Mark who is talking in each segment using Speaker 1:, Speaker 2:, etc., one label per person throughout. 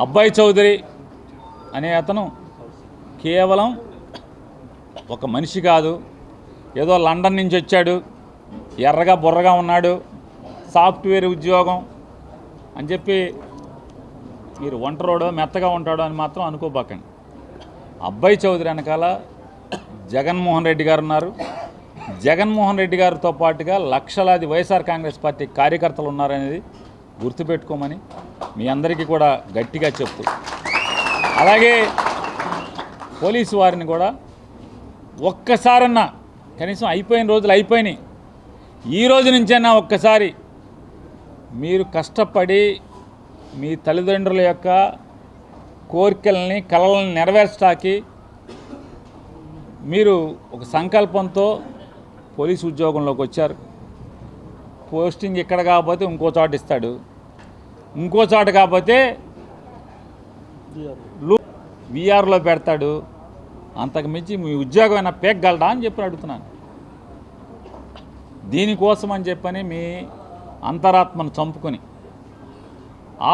Speaker 1: అబ్బాయి చౌదరి అనే అతను కేవలం ఒక మనిషి కాదు. ఏదో లండన్ నుంచి వచ్చాడు. ఎర్రగా బుర్రగా ఉన్నాడు. సాఫ్ట్వేర్ ఉద్యోగం అని చెప్పి మీరు ఒంటరోడో మెత్తగా ఉంటాడో అని మాత్రం అనుకోబాకండి. అబ్బాయి చౌదరి వెనకాల జగన్మోహన్ రెడ్డి గారు ఉన్నారు. జగన్మోహన్ రెడ్డి గారితో పాటుగా లక్షలాది వైఎస్ఆర్ కాంగ్రెస్ పార్టీ కార్యకర్తలు ఉన్నారనేది గుర్తుపెట్టుకోమని మీ అందరికీ కూడా గట్టిగా చెప్తూ. అలాగే పోలీసు వారిని కూడా ఒక్కసారన్నా కనీసం అయిపోయిన రోజులు అయిపోయినాయి. ఈ రోజు నుంచైనా ఒక్కసారి మీరు కష్టపడి మీ తల్లిదండ్రుల యొక్క కోరికల్ని కలలను నెరవేర్చడానికి మీరు ఒక సంకల్పంతో పోలీసు ఉద్యోగంలోకి వచ్చారు. పోస్టింగ్ ఇక్కడ కాకపోతే ఇంకో చోట ఇస్తాడు. ఇంకో చోట కాకపోతే విఆర్లో పెడతాడు. అంతకు మించి మీ ఉద్యోగం అయినా పేగలడా అని చెప్పి అడుగుతున్నాను. దీనికోసం అని చెప్పని మీ అంతరాత్మను చంపుకొని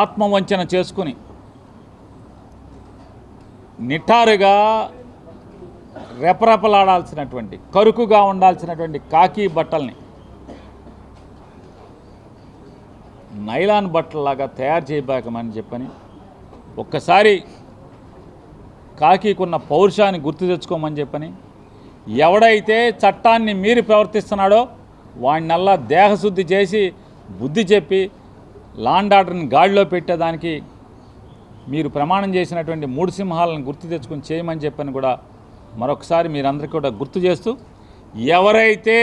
Speaker 1: ఆత్మవంచన చేసుకుని నిఠారుగా రెపరెపలాడాల్సినటువంటి కరుకుగా ఉండాల్సినటువంటి కాకి బట్టల్ని నైలాన్ బట్టలలాగా తయారు చేయబాకమని చెప్పని ఒక్కసారి కాకీకున్న పౌరుషాన్ని గుర్తు తెచ్చుకోమని చెప్పని ఎవడైతే చట్టాన్ని మీరి ప్రవర్తిస్తున్నాడో వాడినల్లా దేహశుద్ధి చేసి బుద్ధి చెప్పి లాండ్ ఆర్డర్ని గాడిలో పెట్టేదానికి మీరు ప్రమాణం చేసినటువంటి మూడు సింహాలను గుర్తు తెచ్చుకొని చేయమని చెప్పని కూడా మరొకసారి మీరందరికీ కూడా గుర్తు చేస్తూ ఎవరైతే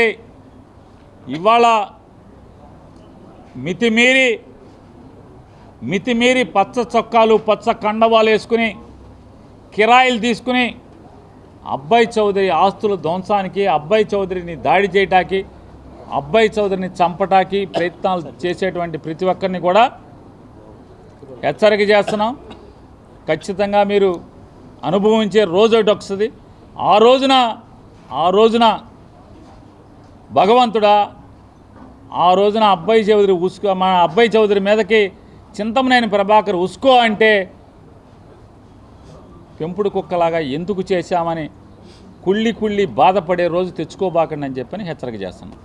Speaker 1: ఇవాళ మితిమీరి మితిమీరి పచ్చ చొక్కాలు పచ్చ కండవాలు వేసుకుని కిరాయిలు తీసుకుని అబ్బాయి చౌదరి ఆస్తుల ధ్వంసానికి అబ్బాయి చౌదరిని దాడి చేయటానికి అబ్బాయి చౌదరిని చంపటానికి ప్రయత్నాలు చేసేటువంటి ప్రతి ఒక్కరిని కూడా హెచ్చరిక చేస్తున్నాం. ఖచ్చితంగా మీరు అనుభవించే రోజు ఒకటి వస్తుంది. ఆ రోజున ఆ రోజున భగవంతుడా ఆ రోజున అబ్బాయి చౌదరి ఉసుకో మన అబ్బాయి చౌదరి మీదకి చింతమనేని ప్రభాకర్ ఉసుకో అంటే పెంపుడు కుక్కలాగా ఎందుకు చేశామని కుళ్ళి కుళ్ళి బాధపడే రోజు తెచ్చుకోబాకండి అని చెప్పని హెచ్చరిక చేస్తున్నాను